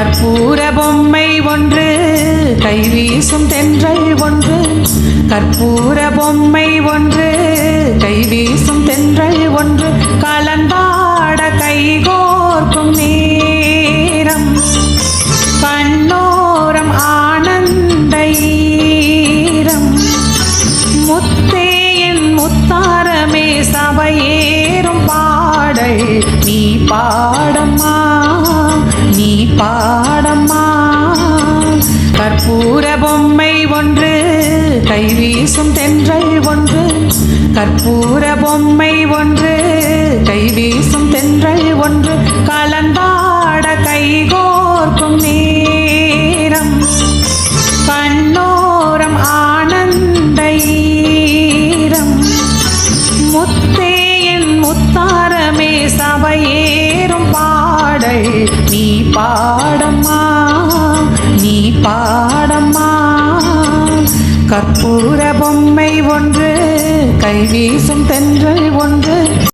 கற்பூர பொம்மை ஒன்று கைவீசும் தென்றல் ஒன்று. கற்பூர பொம்மை ஒன்று கைவீசும் தென்றல் ஒன்று. கலந்தாட கைகோர்க்கும் நேரம் கண்ணோரம் ஆனந்த ஈரம். முத்தேயின் முத்தாரமே சபையேறும் பாடல் நீ பாடம்மா கற்பூரபொம்மை ஒன்று கைவீசும் தென்றல் ஒன்று. கற்பூர பொம்மை ஒன்று கைவீசும் தென்றல் ஒன்று. கலந்தாட கைகோர்க்கும் நேரம் கண்ணோரம் ஆனந்த ஈரம். முத்தே முத்தாரமே சபையேறும் பாடல் நீ பாடம்மா பாடம்மா கற்பூர பொம்மை ஒன்று கைவீசும் தென்றல் ஒன்று